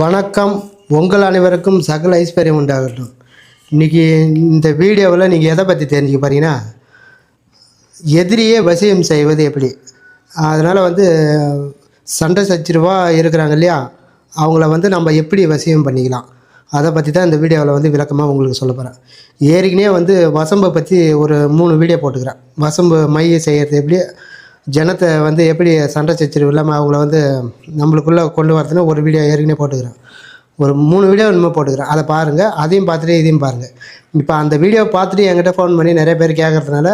வணக்கம். உங்கள் அனைவருக்கும் சகல ஐஸ்வர்யம் உண்டாகட்டும். இன்றைக்கி இந்த வீடியோவில் நீங்கள் எதை பற்றி தெரிஞ்சுக்க போகிறீங்கன்னா எதிரியே வசியம் செய்வது எப்படி? அதனால் வந்து சண்டை சச்சரவாக இருக்கிறாங்க இல்லையா? அவங்கள வந்து நம்ம எப்படி வசியம் பண்ணிக்கலாம்? அதை பற்றி தான் இந்த வீடியோவில் வந்து விளக்கமாக உங்களுக்கு சொல்ல போகிறேன் ஏற்கனவே வந்து வசம்பை பற்றி ஒரு மூணு வீடியோ போட்டுக்கிறேன். வசம்பு மைய செய்கிறது எப்படி? ஜனத்தை வந்து எப்படி சண்டை சச்சரவு இல்லாமல் அவங்கள வந்து நம்மளுக்குள்ளே கொண்டு வரதுன்னு ஒரு வீடியோ ஏற்கனவே போட்டுக்கிறேன். ஒரு மூணு வீடியோ இனிமேல் போட்டுக்கிறேன். அதை பாருங்கள் அதையும் பார்த்துட்டு இதையும் பாருங்கள் இப்போ அந்த வீடியோ பார்த்துட்டு என்கிட்ட ஃபோன் பண்ணி நிறைய பேர் கேட்குறதுனால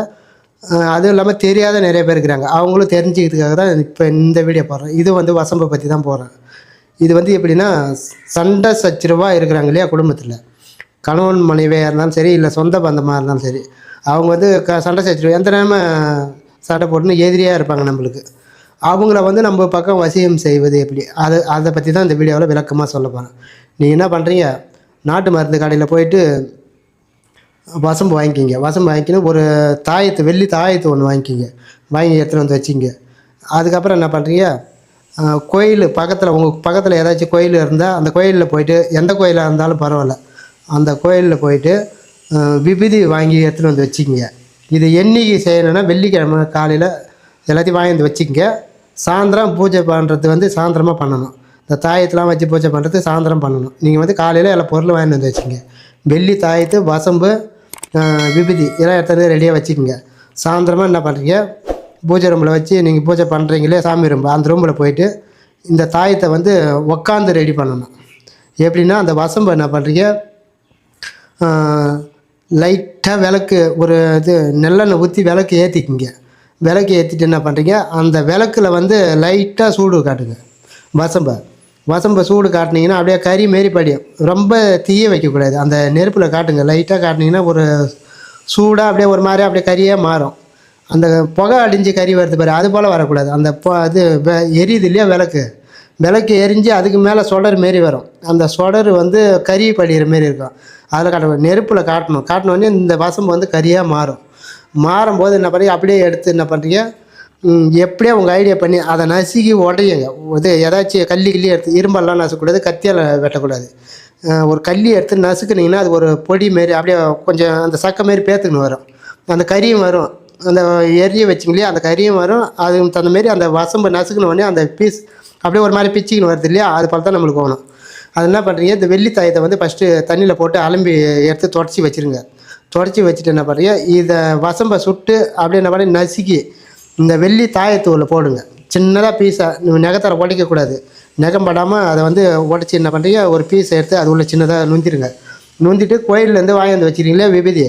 அதுவும் இல்லாமல் தெரியாத நிறைய பேர் இருக்கிறாங்க. அவங்களும் தெரிஞ்சுக்கிறதுக்காக தான் இப்போ இந்த வீடியோ போடுறேன். இது வந்து வசம்பை பற்றி தான் போடுறேன். இது வந்து எப்படின்னா சண்டை சச்சரவாக இருக்கிறாங்க இல்லையா குடும்பத்தில். கணவன் மனைவியாக இருந்தாலும் சரி இல்லை சொந்த பந்தமாக இருந்தாலும் சரி அவங்க வந்து க சண்டை சச்சரவு எந்த நேரமும் சண்டை போட்டுன்னு எதிரியாக இருப்பாங்க நம்மளுக்கு. அவங்கள வந்து நம்ம பக்கம் வசியம் செய்வது எப்படி? அது அதை பற்றி தான் இந்த வீடியோவில் விளக்கமாக சொல்ல போகிறேன் நீங்கள் என்ன பண்ணுறீங்க நாட்டு மருந்து கடையில் போயிட்டு வசம்பு வாங்கிக்கிங்க. வசம்பு வாங்கிக்கின்னு ஒரு தாயத்து வெள்ளி தாயத்து ஒன்று வாங்கிக்கிங்க. வாங்கி எடுத்துகிட்டு வந்து வச்சிங்க. அதுக்கப்புறம் என்ன பண்ணுறீங்க கோயில் பக்கத்தில் உங்கள் பக்கத்தில் ஏதாச்சும் கோயில் இருந்தால் அந்த கோயிலில் போயிட்டு எந்த கோயிலாக இருந்தாலும் பரவாயில்ல. அந்த கோயிலில் போயிட்டு அஹ், விபூதி வாங்கி எடுத்துகிட்டு வந்து வச்சுக்கிங்க இது என்னைக்கு செய்யணும்னா வெள்ளிக்கிழமை காலையில் எல்லாத்தையும் வாங்கி வந்து வச்சுக்கங்க. சாயந்தரம் பூஜை பண்ணுறது வந்து சாயந்தரமாக பண்ணணும். இந்த தாயத்தெலாம் வச்சு பூஜை பண்ணுறது சாயந்தரம் பண்ணணும். நீங்கள் வந்து காலையில் எல்லா பொருளும் வாங்கிட்டு வந்து வச்சுங்க வெள்ளி தாயத்து வசம்பு விபதி விபூதி இதெல்லாம் எடுத்து ரெடியாக வச்சுக்கோங்க. சாயந்தரமாக என்ன பண்ணுறீங்க பூஜை ரூமில் வச்சு நீங்கள் பூஜை பண்ணுறீங்களே சாமி ரூம் அந்த ரூமில் போயிட்டு இந்த தாயத்தை வந்து உக்காந்து ரெடி பண்ணணும். எப்படின்னா அந்த வசம்பு என்ன பண்ணுறீங்க லைட்டாக விளக்கு ஒரு இது நெல்லெண்ணெய் ஊற்றி விளக்கு ஏற்றிக்கிங்க விளக்கு ஏற்றிட்டு என்ன பண்ணுறீங்க அந்த விளக்கில் வந்து லைட்டாக சூடு காட்டுங்க. வசம்பை. வசம்பை சூடு காட்டினீங்கன்னா அப்படியே கறி மாரி படியும். ரொம்ப தீய வைக்கக்கூடாது. அந்த நெருப்பில் காட்டுங்க. லைட்டாக காட்டினீங்கன்னா ஒரு சூடாக அப்படியே ஒரு மாதிரி அப்படியே கறியே மாறும். அந்த புகை அடிஞ்சு கறி வருது பாரு அது போல் வரக்கூடாது. அந்த இது வெ- எரியுது இல்லையா விளக்கு? விளக்கு எரிஞ்சு அதுக்கு மேலே சொடர் மாரி வரும். அந்த சொடர் வந்து கறி படிகிற மாரி இருக்கும். அதில் காட்டணும் நெருப்பில் காட்டணும். காட்டினோடனே இந்த வசம்பு வந்து கறியாக மாறும். மாறும்போது என்ன பண்ணுறீங்க அப்படியே எடுத்து என்ன பண்ணுறீங்க எப்படியே உங்கள் ஐடியா பண்ணி அதை நசுக்கி உடையுங்க. இது ஏதாச்சும் கல்லி கிள்ளி எடுத்து இரும்பெல்லாம் நசுக்கக்கூடாது கத்தியால் வெட்டக்கூடாது. ஒரு கல்லி எடுத்து நசுக்குனீங்கன்னா அது ஒரு பொடி மாரி அப்படியே கொஞ்சம் அந்த சக்கை மாரி பேத்துக்கணும் வரும். அந்த கறியும் வரும். அந்த எரிய வச்சிங்களே அந்த கறியும் வரும். அதுக்கு தகுந்த மாரி அந்த வசம்பு நசுக்குன உடனே அந்த பீஸ் அப்படியே ஒரு மாதிரி பிச்சிக்கின்னு வருது இல்லையா? அது போல தான் நம்மளுக்கு வேணும். அது என்ன பண்ணுறீங்க இந்த வெள்ளி தாயத்தை வந்து ஃபஸ்ட்டு தண்ணியில் போட்டு அலம்பி எடுத்து தொடச்சி வச்சிருங்க. தொடச்சி வச்சுட்டு என்ன பண்ணுறீங்க இதை வசம்பை சுட்டு அப்படியே என்ன பண்ணி நசுக்கி இந்த வெள்ளி தாயத்தூவில் போடுங்க. சின்னதாக பீஸாக நெகத்தரை உடைக்கக்கூடாது நெகம் படாமல் அதை வந்து உடச்சி என்ன பண்ணுறீங்க ஒரு பீஸ் எடுத்து அது உள்ள சின்னதாக நுந்திருங்க நுந்திட்டு கோயிலேருந்து வாங்கி வந்து வச்சிருக்கீங்களே விபூதி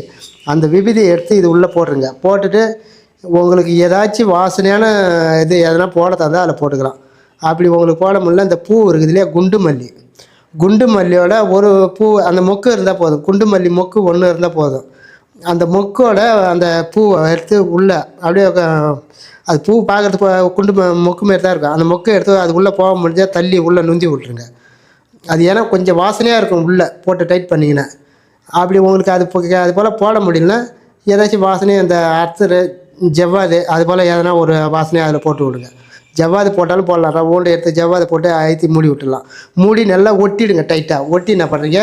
அந்த விபதியை எடுத்து இது உள்ளே போட்டுருங்க. போட்டுட்டு உங்களுக்கு ஏதாச்சும் வாசனையான இது எதனா போட தந்தால் அதில் போட்டுக்கலாம். அப்படி உங்களுக்கு போட முடியல இந்த பூ இருக்குது இல்லையா? குண்டு மல்லி குண்டு மல்லியோட ஒரு பூ அந்த மொக்கு இருந்தால் போதும். குண்டு மல்லி மொக்கு ஒன்று இருந்தால் போதும். அந்த மொக்கோட அந்த பூவை எடுத்து உள்ளே அப்படியே அது பூ பார்க்கறதுக்கு குண்டு ம- மொக்கு மாரி தான் இருக்கும். அந்த மொக்கை எடுத்து அது உள்ளே போக முடிஞ்சால் தள்ளி உள்ளே நுந்தி விட்ருங்க அது ஏன்னா கொஞ்சம் வாசனையாக இருக்கும் உள்ளே போட்டு டைட் பண்ணிங்கன்னா அப்படி உங்களுக்கு அது அது போல் போட முடியலன்னா ஏதாச்சும் வாசனை அந்த அர்த்தர் ஜவ்வாது அது போல் எதனா ஒரு வாசனையை அதில் போட்டு விடுங்க. ஜவ்வாது போட்டாலும் போடலாம். ரவுண்டு எடுத்து ஜவ்வாது போட்டு அழுத்தி மூடி விட்டுடலாம். மூடி நல்லா ஒட்டிடுங்க டைட்டாக ஒட்டி என்ன பண்ணுறீங்க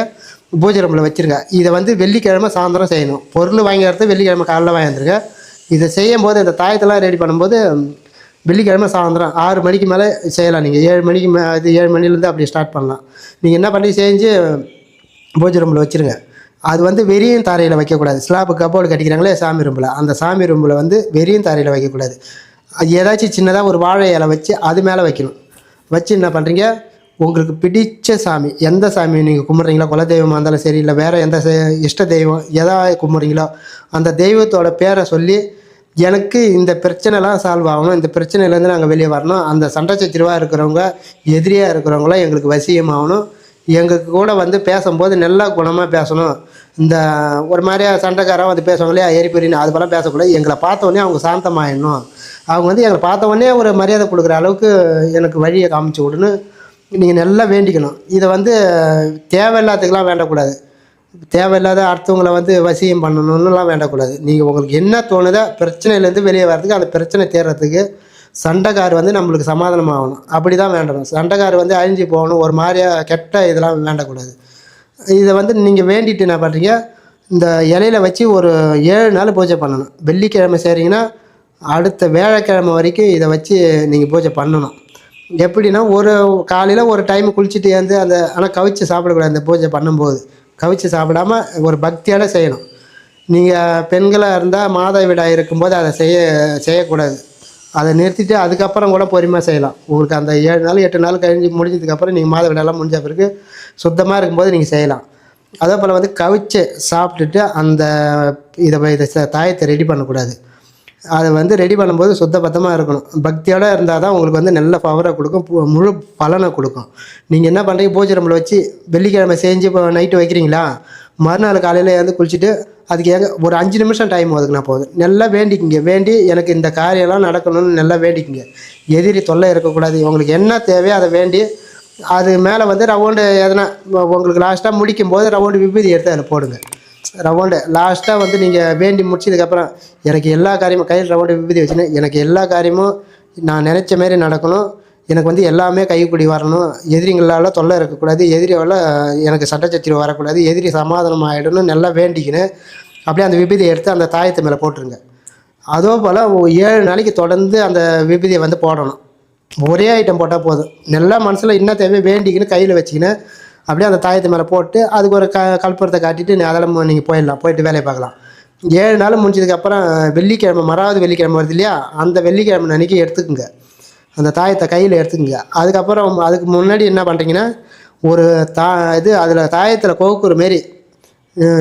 பூஜை ரூமில் வச்சுருங்க. இதை வந்து வெள்ளிக்கிழமை சாயந்தரம் செய்யணும். பொருள் வாங்கி வெள்ளிக்கிழமை காலைல வாங்கியிருந்துருங்க இதை செய்யும் போது இந்த தாயத்தெல்லாம் ரெடி பண்ணும்போது வெள்ளிக்கிழமை சாயந்தரம் ஆறு மணிக்கு மேலே செய்யலாம் நீங்கள் ஏழு மணிக்கு மே இது ஏழு மணிலேருந்து அப்படி ஸ்டார்ட் பண்ணலாம். நீங்கள் என்ன பண்ணி செஞ்சு பூஜை ரூமில் வச்சுருங்க. அது வந்து வெறியும் தரையில் வைக்கக்கூடாது. ஸ்லாப்பு கப்போர்டு கட்டிக்கிறாங்களே சாமி ரூமில். அந்த சாமி ரூமில் வந்து வெறியும் தரையில் வைக்கக்கூடாது. அது ஏதாச்சும் சின்னதாக ஒரு வாழை இலை வச்சு அது மேலே வைக்கணும். வச்சு என்ன பண்ணுறீங்க உங்களுக்கு பிடித்த சாமி எந்த சாமி நீங்கள் கும்பிட்றீங்களோ குலதெய்வமாக இருந்தாலும் சரி இல்லை வேறு எந்த இஷ்ட தெய்வம் எதா கும்பிட்றீங்களோ அந்த தெய்வத்தோட பேரை சொல்லி எனக்கு இந்த பிரச்சனைலாம் சால்வ் ஆகணும். இந்த பிரச்சனையிலேருந்து நாங்கள் வெளியே வரணும். அந்த சண்டை சச்சரவாக இருக்கிறவங்க எதிரியாக இருக்கிறவங்களாம் எங்களுக்கு வசியமாகணும் எங்களுக்கு கூட வந்து பேசும்போது நல்லா குணமாக பேசணும். இந்த ஒரு மாதிரியா சண்டைக்காரன் வந்து பேசுவாங்க இல்லையா எரிப்பெரின்னு அது போல பேசக்கூடாது. எங்களை பார்த்த அவங்க சாந்தமாயிடணும். அவங்க வந்து எங்களை பார்த்த உடனே ஒரு மரியாதை கொடுக்குற அளவுக்கு எனக்கு வழியை காமிச்சு விடுன்னு நீங்கள் நல்லா வேண்டிக்கணும். இதை வந்து தேவையில்லாததுக்கெலாம் வேண்டக்கூடாது. தேவையில்லாத அடுத்தவங்களை வந்து வசியம் பண்ணணும்னுலாம் வேண்டக்கூடாது. நீங்கள் உங்களுக்கு என்ன தோணுதோ பிரச்சனையிலேருந்து வெளியே வர்றதுக்கு அந்த பிரச்சனை தேர்றதுக்கு சண்டைக்கார் வந்து நம்மளுக்கு சமாதானம் ஆகணும் அப்படி தான் வேண்டணும். சண்டைக்கார் வந்து அழிஞ்சு போகணும். ஒரு மாதிரியா கெட்ட இதெல்லாம் வேண்டக்கூடாது. இதை வந்து நீங்கள் வேண்டிட்டு என்ன பண்ணுறீங்க இந்த இலையில வச்சு ஒரு ஏழு நாள் பூஜை பண்ணணும். வெள்ளிக்கிழமை செய்கிறீங்கன்னா அடுத்த வியாழக்கிழமை வரைக்கும் இதை வச்சு நீங்கள் பூஜை பண்ணணும். எப்படின்னா ஒரு காலையில் ஒரு டைம் குளிச்சுட்டு வந்து அந்த ஆனால் கவிச்சு சாப்பிடக்கூடாது அந்த பூஜை பண்ணும்போது. கவிச்சு சாப்பிடாம ஒரு பக்தியோட செய்யணும். நீங்கள் பெண்களாக இருந்தால் மாதவிடாய் இருக்கும்போது அதை செய்ய செய்யக்கூடாது. அதை நிறுத்திட்டு அதுக்கப்புறம் கூட பொறுமையாக செய்யலாம். உங்களுக்கு அந்த ஏழு நாள் எட்டு நாள் கழிஞ்சு முடிஞ்சதுக்கப்புறம் நீங்கள் மாதவிடாயெல்லாம் முடிஞ்ச பிறகு சுத்தமாக இருக்கும்போது நீங்கள் செய்யலாம். அதே போல் வந்து கவிச்சு சாப்பிட்டுட்டு அந்த இதை இதை தாயத்தை ரெடி பண்ணக்கூடாது. அதை வந்து ரெடி பண்ணும்போது சுத்தபத்தமாக இருக்கணும். பக்தியோடு இருந்தால் தான் உங்களுக்கு வந்து நல்ல பவரை கொடுக்கும். பு- முழு பலனை கொடுக்கும். நீங்கள் என்ன பண்ணுறீங்க பூஜை ரூமில் வச்சு வெள்ளிக்கிழமை செஞ்சு இப்போ நைட்டு வைக்கிறீங்களா? மறுநாள் காலையில் எழுந்து குளிச்சுட்டு அதுக்கு எங்க ஒரு அஞ்சு நிமிஷம் டைம் ஒதுக்குனா போதும். நல்லா வேண்டிக்குங்க. வேண்டி எனக்கு இந்த காரியம்லாம் நடக்கணும்னு நல்லா வேண்டிக்குங்க. எதிரி தொல்லை இருக்கக்கூடாது. உங்களுக்கு என்ன தேவையோ அதை வேண்டி அது மேலே வந்து ரவுண்டு எதனா உங்களுக்கு லாஸ்ட்டாக முடிக்கும் போது ரவுண்டு விபூதி எடுத்து அதில் போடுங்க. ரவுண்டு லாஸ்ட்டாக வந்து நீங்கள் வேண்டி முடிச்சதுக்கப்புறம் எனக்கு எல்லா காரியமும் கையில் ரவுண்டு விபூதி வச்சுன்னு எனக்கு எல்லா காரியமும் நான் நினச்ச மாரி நடக்கணும். எனக்கு வந்து எல்லாமே கைக்குடி வரணும். எதிரிங்களால் தொல்லை இருக்கக்கூடாது. எதிரியால் எனக்கு சட்டச்சத்திரி வரக்கூடாது. எதிரி சமாதானம் ஆகிடணும் நல்லா வேண்டிக்கின்னு அப்படியே அந்த விபதியை எடுத்து அந்த தாயத்து மேலே போட்டுருங்க. அதோ போல் ஏழு நாளைக்கு தொடர்ந்து அந்த விபதியை வந்து போடணும். ஒரே ஐட்டம் போட்டால் போதும். நல்லா மனசில் என்ன தேவை வேண்டிக்கின்னு கையில் வச்சுக்கின்னு அப்படியே அந்த தாயத்து மேலே போட்டு அதுக்கு ஒரு க கல்புரத்தை காட்டிட்டு நீ அதெல்லாம் நீங்கள் போயிடலாம். போயிட்டு வேலையை பார்க்கலாம். ஏழு நாள் முடிஞ்சதுக்கப்புறம் வெள்ளிக்கிழமை மறாவது வெள்ளிக்கிழமை வருது இல்லையா? அந்த வெள்ளிக்கிழமை அன்றைக்கி எடுத்துக்குங்க. அந்த தாயத்தை கையில் எடுத்துக்கங்க. அதுக்கப்புறம் அதுக்கு முன்னாடி என்ன பண்ணுறீங்கன்னா ஒரு தா இது அதில் தாயத்தில் கோக்குற மாரி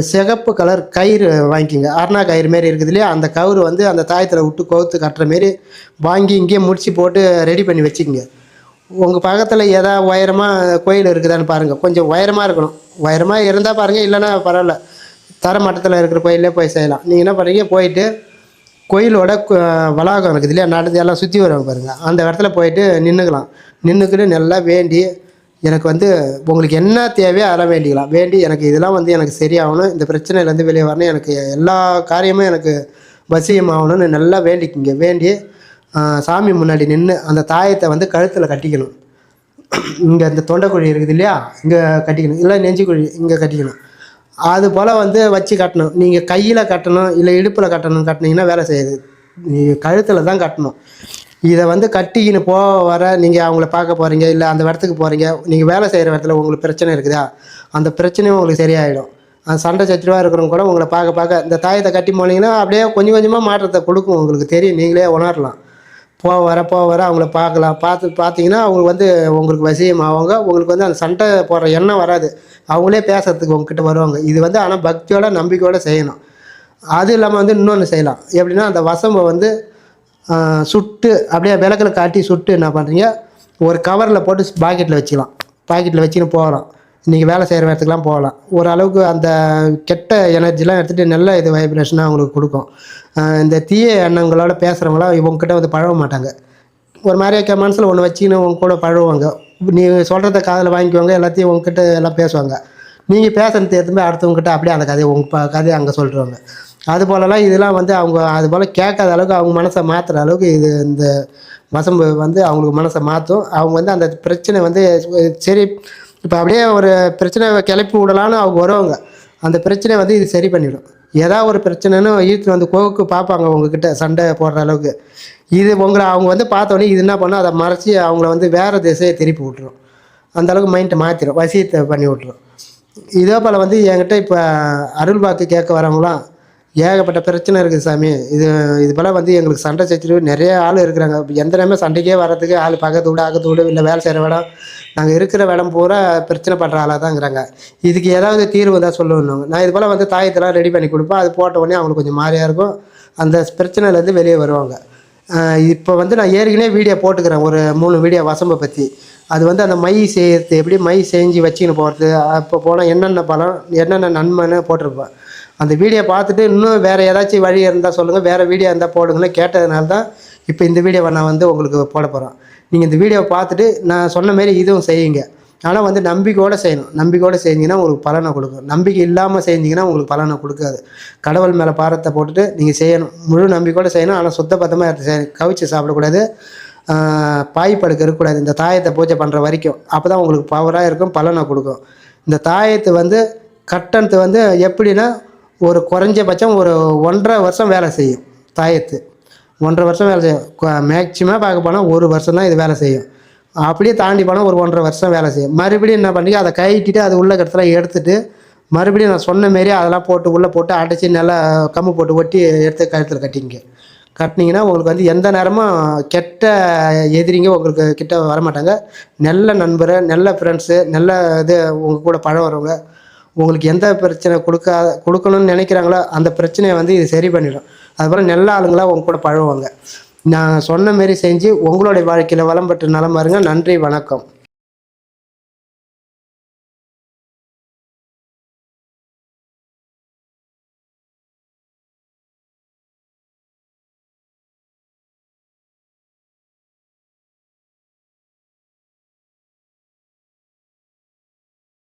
சிகப்பு கலர் கயிறு வாங்கிக்கிங்க. அருணா கயிறு மாரி இருக்குது இல்லையா? அந்த கயிறு வந்து அந்த தாயத்தில் விட்டு கோத்து கட்டுற மாரி வாங்கி இங்கேயே முடிச்சு போட்டு ரெடி பண்ணி வச்சுக்கோங்க. உங்கள் பக்கத்தில் எதா உயரமாக கோயில் இருக்குதான்னு பாருங்கள் கொஞ்சம் உயரமாக இருக்கணும். உயரமாக இருந்தால் பாருங்கள் இல்லைன்னா பரவாயில்ல. தர மட்டத்தில் இருக்கிற கோயிலே போய் செய்யலாம். நீங்கள் என்ன பண்ணுறீங்க போயிட்டு கோயிலோட வளாகம் இருக்குது இல்லையா? நடந்து எல்லாம் சுற்றி வருவாங்க பாருங்கள் அந்த இடத்துல போயிட்டு நின்றுக்கலாம் நின்றுக்கிட்டு நல்லா வேண்டி எனக்கு வந்து உங்களுக்கு என்ன தேவையோ அதெல்லாம் வேண்டிக்கலாம். வேண்டி எனக்கு இதெல்லாம் வந்து எனக்கு சரியாகணும். இந்த பிரச்சனையிலேருந்து வெளியே வரணும். எனக்கு எல்லா காரியமும் எனக்கு வசியம் ஆகணும்னு நல்லா வேண்டிக்குங்க. வேண்டி சாமி முன்னாடி நின்று அந்த தாயத்தை வந்து கழுத்தில் கட்டிக்கணும். இங்கே இந்த தொண்டைக்குழி இருக்குது இல்லையா? இங்கே கட்டிக்கணும். இல்லை நெஞ்சுக்குழி இங்கே கட்டிக்கணும். அது போல் வந்து வச்சு கட்டணும். நீங்கள் கையில் கட்டணும் இல்லை இடுப்பில் கட்டணும் கட்டினீங்கன்னா வேலை செய்யுது. நீங்கள் கழுத்தில் தான் கட்டணும். இதை வந்து கட்டிக்கின்னு போக வர நீங்கள் அவங்கள பார்க்க போகிறீங்க இல்லை அந்த இடத்துக்கு போகிறீங்க நீங்கள் வேலை செய்கிற இடத்துல உங்களுக்கு பிரச்சனை இருக்குதா? அந்த பிரச்சனையும் உங்களுக்கு சரியாயிடும். அந்த சண்டை சச்சரவாக இருக்கிறவங்க கூட உங்களை பார்க்க பார்க்க இந்த தாயத்தை கட்டி போனீங்கன்னா அப்படியே கொஞ்சம் கொஞ்சமாக மாற்றத்தை கொடுக்கும். உங்களுக்கு தெரியும் நீங்களே உணரலாம். போக வர போக வர அவங்கள பார்க்கலாம். பார்த்து பார்த்தீங்கன்னா அவங்களுக்கு வந்து உங்களுக்கு வசியம் ஆவாங்க. உங்களுக்கு வந்து அந்த சண்டை போடுற எண்ணம் வராது. அவங்களே பேசுறதுக்கு உங்ககிட்ட வருவாங்க. இது வந்து ஆனால் பக்தியோட நம்பிக்கையோட செய்யணும். அது இல்லாமல் வந்து இன்னொன்று செய்யலாம். எப்படின்னா அந்த வசம்பை வந்து சுட்டு அப்படியே விளக்கில் காட்டி சுட்டு என்ன பண்ணுறீங்க ஒரு கவரில் போட்டு பாக்கெட்டில் வச்சுக்கலாம். பாக்கெட்டில் வச்சுன்னு போகலாம். நீங்கள் வேலை செய்கிற இடத்துக்குலாம் போகலாம். ஓரளவுக்கு அந்த கெட்ட எனர்ஜிலாம் எடுத்துகிட்டு நல்ல இது வைப்ரேஷனாக அவங்களுக்கு கொடுக்கும். இந்த தீய எண்ணங்களோட பேசுகிறவங்களாம் இவங்ககிட்ட வந்து பழக மாட்டாங்க. ஒரு மாதிரியா மனசில் ஒன்று வச்சுக்கின்னு உங்க கூட பழகுவாங்க. நீ சொல்கிறத காதில் வாங்கிக்குவாங்க எல்லாத்தையும் உங்ககிட்ட எல்லாம் பேசுவாங்க. நீங்கள் பேசுறது எடுத்து அடுத்தவங்ககிட்ட அப்படியே அந்த கதையை உங்கள் கதையை அங்கே சொல்லிடுவாங்க அது போலலாம் இதெல்லாம் வந்து அவங்க அது போல் கேட்காத அளவுக்கு அவங்க மனசை மாற்றுற அளவுக்கு இது இந்த வசம்பு வந்து அவங்களுக்கு மனசை மாற்றும் அவங்க வந்து அந்த பிரச்சனை வந்து சரி இப்போ அப்படியே ஒரு பிரச்சனை கிளப்பி விடலான்னு அவங்க வருவாங்க. அந்த பிரச்சனை வந்து இது சரி பண்ணிவிடும் ஏதாவது ஒரு பிரச்சனைன்னு ஈர்த்து வந்து கோவுக்கு பார்ப்பாங்க உங்ககிட்ட சண்டை போடுற அளவுக்கு. இது உங்களை அவங்க வந்து பார்த்தோன்னே இது என்ன பண்ணும்? அதை மறைச்சி அவங்கள வந்து வேறு திசையை திருப்பி விட்டுரும். அந்த அளவுக்கு மைண்டை மாற்றிடும் வசியத்தை பண்ணி விட்ரும் இதே போல் வந்து என்கிட்ட இப்போ அருள் வாக்கு கேட்க வரவங்களாம் ஏகப்பட்ட பிரச்சனை இருக்குது சாமி. இது இது போல் வந்து எங்களுக்கு சண்டை சச்சரவு நிறைய ஆள் இருக்கிறாங்க. எந்த நேரமே சண்டைக்கே வர்றதுக்கு ஆள் பக்கத்து வீடு அகத்து வீடு இல்லை வேலை செய்கிற இடம். நாங்கள் இருக்கிற இடம் பூரா பிரச்சனை பண்ணுற ஆளாக தான் இருக்கிறாங்க. இதுக்கு ஏதாவது தீர்வு தான் சொல்லணும். நான் இது போல் வந்து தாயத்தெல்லாம் ரெடி பண்ணி கொடுப்பேன். அது போட்ட உடனே அவங்களுக்கு கொஞ்சம் மாறியாக இருக்கும். அந்த பிரச்சனையிலேருந்து வெளியே வருவாங்க. இப்போ வந்து நான் ஏற்கனவே வீடியோ போட்டுக்கிறேன். ஒரு மூணு வீடியோ வசம்பை பற்றி அது வந்து அந்த மை செய்யறது எப்படி மை செஞ்சு வச்சுக்கின்னு போகிறது அப்போ போனால் என்னென்ன பழம் என்னென்ன நன்மைன்னு போட்டிருப்பேன். அந்த வீடியோ பார்த்துட்டு இன்னும் வேறு ஏதாச்சும் வழி இருந்தால் சொல்லுங்கள் வேறு வீடியோ இருந்தால் போடுங்கன்னு கேட்டதுனால தான் இப்போ இந்த வீடியோவை நான் வந்து உங்களுக்கு போட போகிறேன் நீங்கள் இந்த வீடியோவை பார்த்துட்டு நான் சொன்ன மாரி இதுவும் செய்யுங்க. ஆனால் வந்து நம்பிக்கையோடு செய்யணும். நம்பிக்கையோடு செஞ்சிங்கன்னா உங்களுக்கு பலனை கொடுக்கும். நம்பிக்கை இல்லாமல் செஞ்சிங்கன்னா உங்களுக்கு பலனை கொடுக்காது. கடவுள் மேலே பாரத்தை போட்டுட்டு நீங்கள் செய்யணும். முழு நம்பிக்கையோடு செய்யணும். ஆனால் சுத்தபத்தமாக எடுத்து செய்யணும் கவிச்சு சாப்பிடக்கூடாது. பாய் படுக்க இருக்கக்கூடாது. இந்த தாயத்தை பூஜை பண்ணுற வரைக்கும். அப்போ தான் உங்களுக்கு பவராக இருக்கும் பலனை கொடுக்கும். இந்த தாயத்தை வந்து கட்டணத்தை வந்து எப்படின்னா ஒரு குறைஞ்சபட்சம் ஒரு ஒன்றரை வருஷம் வேலை செய்யும் தாயத்து. ஒன்றரை வருஷம் வேலை செய்யும். மேக்சிமம் பார்க்க போனால் ஒரு வருஷம் தான் இது வேலை செய்யும். அப்படியே தாண்டி போனால் ஒரு ஒன்றரை வருஷம் வேலை செய்யும். மறுபடியும் என்ன பண்ணி அதை கைட்டிட்டு அது உள்ள இடத்துல எடுத்துட்டு மறுபடியும் நான் சொன்ன மாரி அதெல்லாம் போட்டு உள்ளே போட்டு அடைச்சி நல்லா கம்பு போட்டு ஒட்டி எடுத்து கழுத்தில் கட்டிங்க. கட்டினீங்கன்னா உங்களுக்கு வந்து எந்த நேரமும் கெட்ட எதிரிங்க உங்களுக்கு கிட்ட வரமாட்டாங்க. நல்ல நண்பர் நல்ல ஃப்ரெண்ட்ஸு நல்ல இது உங்கள் கூட பழகுறவங்க உங்களுக்கு எந்த பிரச்சனை கொடுக்கா கொடுக்கணும்னு நினைக்கிறாங்களோ அந்த பிரச்சனையை வந்து இது சரி பண்ணிடும். அதுபோல் நல்ல ஆளுங்களாக உங்க கூட பழகுவாங்க. நான் சொன்ன மாரி செஞ்சு உங்களுடைய வாழ்க்கையில் வளம் பெற்று நலம் பாருங்கள் நன்றி வணக்கம்.